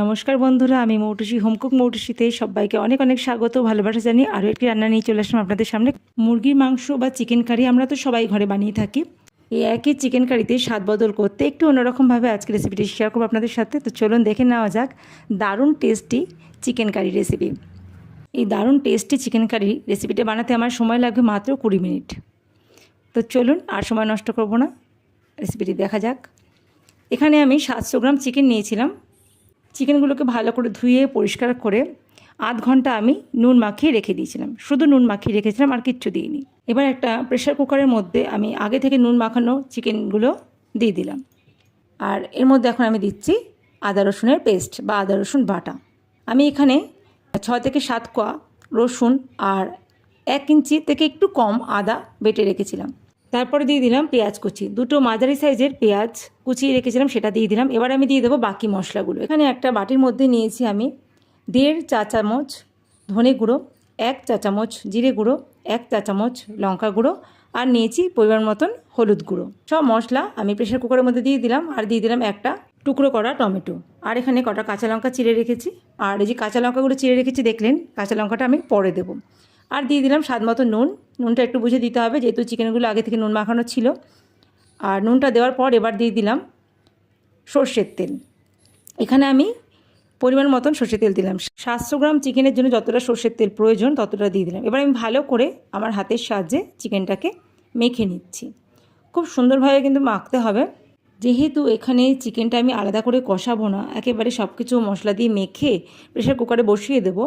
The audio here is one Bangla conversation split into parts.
নমস্কার বন্ধুরা, আমি মৌটুসি, হোমকুক মৌটুসিতে সবাইকে অনেক অনেক স্বাগত, ভালোবাসা জানিয়ে আরও একটি রান্না নিয়ে চলে আসলাম আপনাদের সামনে। মুরগির মাংস বা চিকেন কারি আমরা তো সবাই ঘরে বানিয়ে থাকি। এই একই চিকেন কারিতে স্বাদ বদল করতে একটু অন্যরকমভাবে আজকে রেসিপিটি শেয়ার করব আপনাদের সাথে। তো চলুন দেখে নেওয়া যাক দারুণ টেস্টি চিকেন কারি রেসিপি এই দারুণ টেস্টি চিকেন কারি রেসিপিটা বানাতে আমার সময় লাগবে মাত্র কুড়ি মিনিট। তো চলুন আর সময় নষ্ট করব না। রেসিপিটি দেখা যাক। এখানে আমি সাতশো গ্রাম চিকেন নিয়েছিলাম। চিকেনগুলোকে ভালো করে ধুয়ে, পরিষ্কার করে আধ ঘণ্টা আমি নুন মাখিয়ে রেখে দিয়েছিলাম। শুধু নুন মাখিয়ে রেখেছিলাম, আর কিচ্ছু দিইনি। এবার একটা প্রেশার কুকারের মধ্যে আমি আগে থেকে নুন মাখানো চিকেনগুলো দিয়ে দিলাম। আর এর মধ্যে এখন আমি দিচ্ছি আদা রসুনের পেস্ট বা আদা রসুন বাটা। আমি এখানে ছ থেকে সাত কোয়া রসুন আর এক ইঞ্চি থেকে একটু কম আদা বেটে রেখেছিলাম। তারপরে দিয়ে দিলাম পেঁয়াজ কুচি। দুটো মাঝারি সাইজের পেঁয়াজ কুচিয়ে রেখেছিলাম, সেটা দিয়ে দিলাম। এবার আমি দিয়ে দেবো বাকি মশলাগুলো। এখানে একটা বাটির মধ্যে নিয়েছি আমি দেড় চা চামচ ধনে গুঁড়ো, এক চা চামচ জিরে গুঁড়ো, এক চা চামচ লঙ্কা গুঁড়ো আর নিয়েছি পরিমাণ মতন হলুদ গুঁড়ো। সব মশলা আমি প্রেশার কুকারের মধ্যে দিয়ে দিলাম আর দিয়ে দিলাম একটা টুকরো করা টমেটো। আর এখানে কটা কাঁচা লঙ্কা চিড়ে রেখেছি। আর এই যে কাঁচা লঙ্কাগুলো চিড়ে রেখেছি, দেখলেন কাঁচা লঙ্কাটা আমি পরে দেবো। আর দিয়ে দিলাম স্বাদ মতো নুন। নুনটা একটু বুঝে দিতে হবে, যেহেতু চিকেনগুলো আগে থেকে নুন মাখানো ছিল। আর নুনটা দেওয়ার পর এবার দিয়ে দিলাম সর্ষের তেল। এখানে আমি পরিমাণ মতন সর্ষের তেল দিলাম। সাতশো গ্রাম চিকেনের জন্য যতটা সর্ষের তেল প্রয়োজন ততটা দিয়ে দিলাম। এবার আমি ভালো করে আমার হাতের সাহায্যে চিকেনটাকে মেখে নিচ্ছি। খুব সুন্দরভাবে কিন্তু মাখতে হবে। যেহেতু এখানে চিকেনটা আমি আলাদা করে কষাবো না, একেবারে সব কিছু মশলা দিয়ে মেখে প্রেশার কুকারে বসিয়ে দেবো,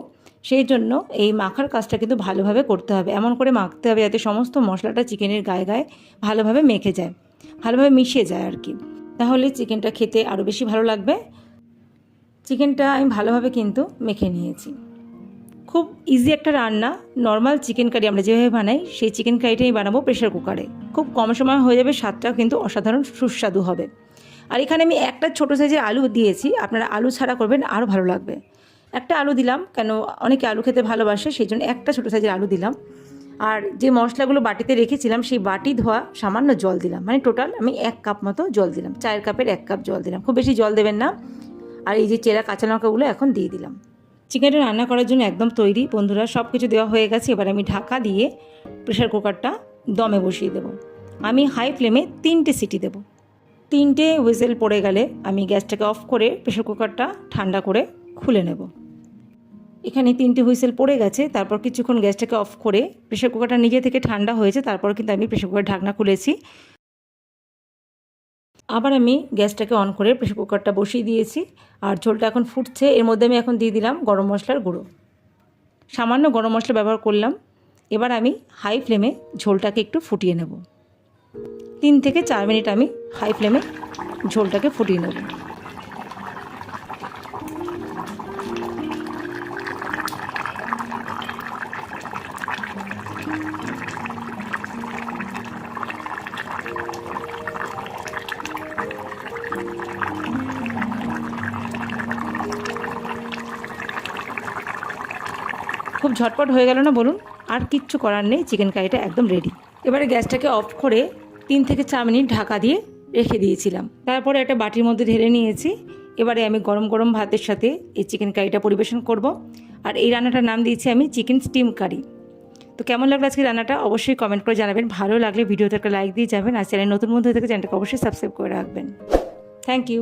সেই জন্য এই মাখার কাজটা কিন্তু ভালোভাবে করতে হবে। এমন করে মাখতে হবে যাতে সমস্ত মশলাটা চিকেনের গায়ে গায়ে ভালোভাবে মেখে যায়, ভালোভাবে মিশে যায় আর কি। তাহলে চিকেনটা খেতে আরও বেশি ভালো লাগবে। চিকেনটা আমি ভালোভাবে কিন্তু মেখে নিয়েছি। খুব ইজি একটা রান্না নর্মাল চিকেন কারি আমরা যেভাবে বানাই, সেই চিকেন কারিটাই বানাবো প্রেশার কুকারে খুব কম সময় হয়ে যাবে, স্বাদটাও কিন্তু অসাধারণ সুস্বাদু হবে। আর এখানে আমি একটা ছোটো সাইজের আলু দিয়েছি, আপনারা আলু ছাড়া করবেন আরও ভালো লাগবে। একটা আলু দিলাম, কেন অনেকে আলু খেতে ভালোবাসে সেই জন্য একটা ছোটো সাইজের আলু দিলাম। আর যে মশলাগুলো বাটিতে রেখেছিলাম, সেই বাটি ধোয়া সামান্য জল দিলাম। মানে টোটাল আমি এক কাপ মতো জল দিলাম, চায়ের কাপের এক কাপ জল দিলাম। খুব বেশি জল দেবেন না। আর এই যে চেরা কাঁচা লঙ্কাগুলো এখন দিয়ে দিলাম। চিকেনটা রান্না করার জন্য একদম তৈরি। বন্ধুরা সব কিছু দেওয়া হয়ে গেছে। এবার আমি ঢাকা দিয়ে প্রেশার কুকারটা দমে বসিয়ে দেবো। আমি হাই ফ্লেমে তিনটে সিটি দেবো। তিনটে হুইসেল পড়ে গেলে আমি গ্যাসটাকে অফ করে প্রেশার কুকারটা ঠান্ডা করে খুলে নেব। এখানে তিনটে হুইসেল পড়ে গেছে, তারপর কিছুক্ষণ গ্যাসটাকে অফ করে প্রেশার কুকারটা নিজে থেকে ঠান্ডা হয়েছে, তারপর কিন্তু আমি প্রেশার কুকার ঢাকনা খুলেছি। আবার আমি গ্যাসটাকে অন করে প্রেশার কুকারটা বসিয়ে দিয়েছি, আর ঝোলটা এখন ফুটছে। এর মধ্যে আমি এখন দিয়ে দিলাম গরম মশলার গুঁড়ো। সামান্য গরম মশলা ব্যবহার করলাম। এবার আমি হাই ফ্লেমে ঝোলটাকে একটু ফুটিয়ে নেব। তিন থেকে চার মিনিট আমি হাই ফ্লেমে ঝোলটাকে ফুটিয়ে নেব। খুব ঝটপট হয়ে গেল না বলুন? আর কিচ্ছু করার নেই চিকেন কারিটা একদম রেডি এবারে গ্যাসটাকে অফ করে তিন থেকে চার মিনিট ঢাকা দিয়ে রেখে দিয়েছিলাম। তারপরে একটা বাটির মধ্যে ঢেলে নিয়েছি। এবারে আমি গরম গরম ভাতের সাথে এই চিকেন কারিটা পরিবেশন করব। আর এই রান্নাটার নাম দিয়েছি আমি চিকেন স্টিম কারি তো কেমন লাগল আজকে রান্নাটা? অবশ্যই কমেন্ট করে জানাবেন। ভালো লাগলে ভিডিওতে একটা লাইক দিয়ে যাবেন। আর চ্যানেল নতুন বন্ধু থেকে চ্যানেলটাকে অবশ্যই সাবস্ক্রাইব করে রাখবেন। Thank you